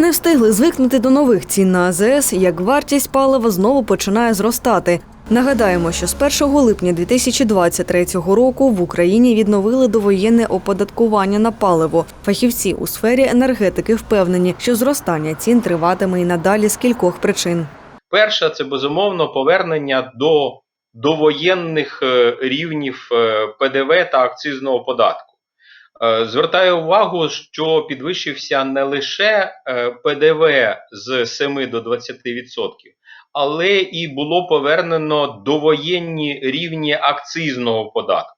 Не встигли звикнути до нових цін на АЗС, як вартість палива знову починає зростати. Нагадаємо, що з 1 липня 2023 року в Україні відновили довоєнне оподаткування на паливо. Фахівці у сфері енергетики впевнені, що зростання цін триватиме і надалі з кількох причин. Перше, це безумовно повернення до довоєнних е, рівнів е, ПДВ та акцизного податку. Е, Звертаю увагу, що підвищився не лише е, ПДВ з 7 до 20%, але і було повернено довоєнні рівні акцизного податку.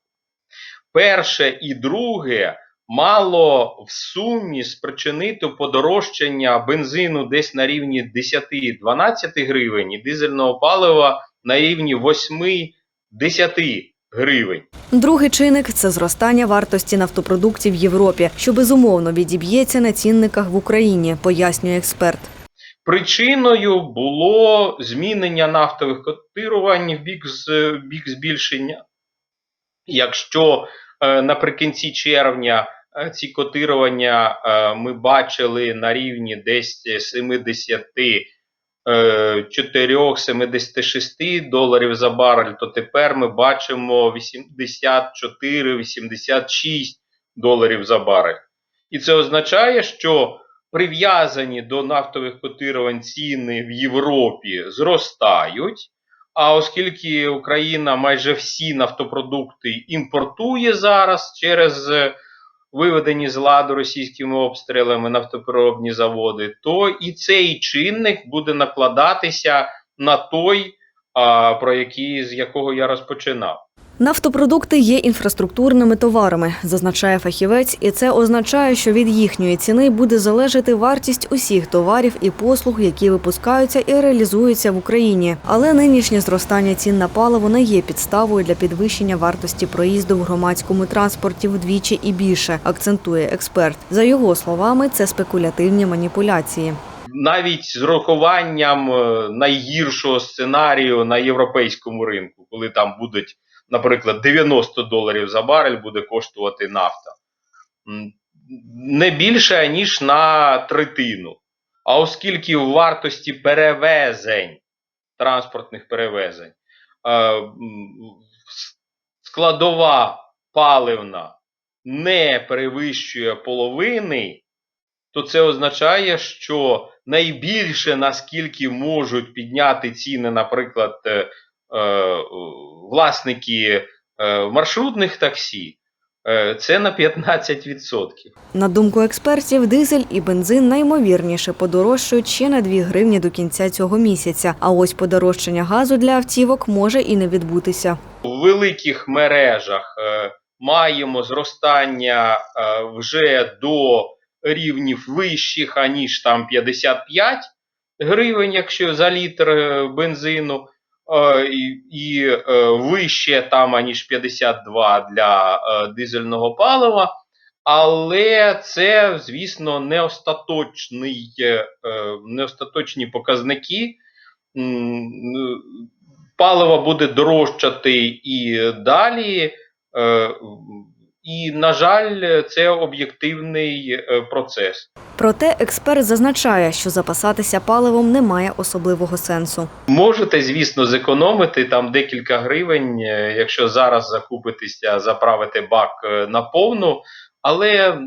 Перше і друге мало в сумі спричинити подорожчання бензину десь на рівні 10-12 гривень і дизельного палива на рівні 8-10 гривень. Другий чинник це зростання вартості нафтопродуктів в Європі, що безумовно відіб'ється на цінниках в Україні, пояснює експерт. Причиною було змінення нафтових котирувань в бік, з, бік збільшення. Якщо е, наприкінці червня е, ці котирування е, ми бачили на рівні десь 74-76 доларів за барель, то тепер ми бачимо 84-86 доларів за барель. І це означає, що прив'язані до нафтових котирувань ціни в Європі зростають. А оскільки Україна майже всі нафтопродукти імпортує зараз через е, виведені з ладу російськими обстрілами нафтопереробні заводи, то і цей чинник буде накладатися на той, про який з якого я розпочинав. Нафтопродукти є інфраструктурними товарами, зазначає фахівець, і це означає, що від їхньої ціни буде залежати вартість усіх товарів і послуг, які випускаються і реалізуються в Україні. Але нинішнє зростання цін на паливо не є підставою для підвищення вартості проїзду в громадському транспорті вдвічі і більше, акцентує експерт. За його словами, це спекулятивні маніпуляції. навіть з урахуванням е, найгіршого сценарію на європейському ринку, коли там будуть, наприклад, 90 доларів за барель буде коштувати нафта, не більше ніж на третину. А оскільки в вартості перевезень, транспортних перевезень, е, складова паливна не перевищує половини, то це означає, що найбільше наскільки можуть підняти ціни, наприклад, е, власники е, маршрутних таксі, е, це на 15%. На думку експертів, дизель і бензин наймовірніше подорожчають ще на 2 гривні до кінця цього місяця. А ось подорожчання газу для автівок може і не відбутися. У великих мережах е, маємо зростання е, вже до рівнів вищих, аніж там 55 гривень, якщо за літр е, бензину, е, і, і е, вище там аніж 52 для е, дизельного палива. Але це, звісно, не остаточний, е, е, не остаточні показники. Паливо буде дорожчати і далі. І, на жаль, це об'єктивний е, процес. Проте експерт зазначає, що запасатися паливом немає особливого сенсу. Можете, звісно, зекономити там декілька гривень, е, якщо зараз закупитися, заправити бак е, на повну, але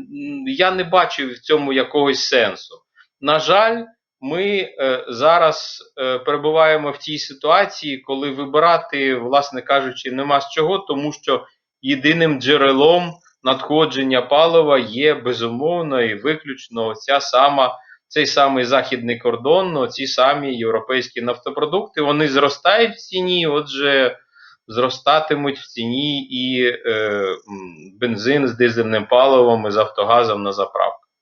я не бачив в цьому якогось сенсу. На жаль, ми зараз перебуваємо в тій ситуації, коли вибирати, власне кажучи, нема з чого, тому що єдиним джерелом надходження палива є безумовно і виключно ця сама цей самий західний кордон, ну, ці самі європейські нафтопродукти, вони зростають в ціні, отже, зростатимуть в ціні і е, бензин з дизельним паливом і з автогазом на заправках.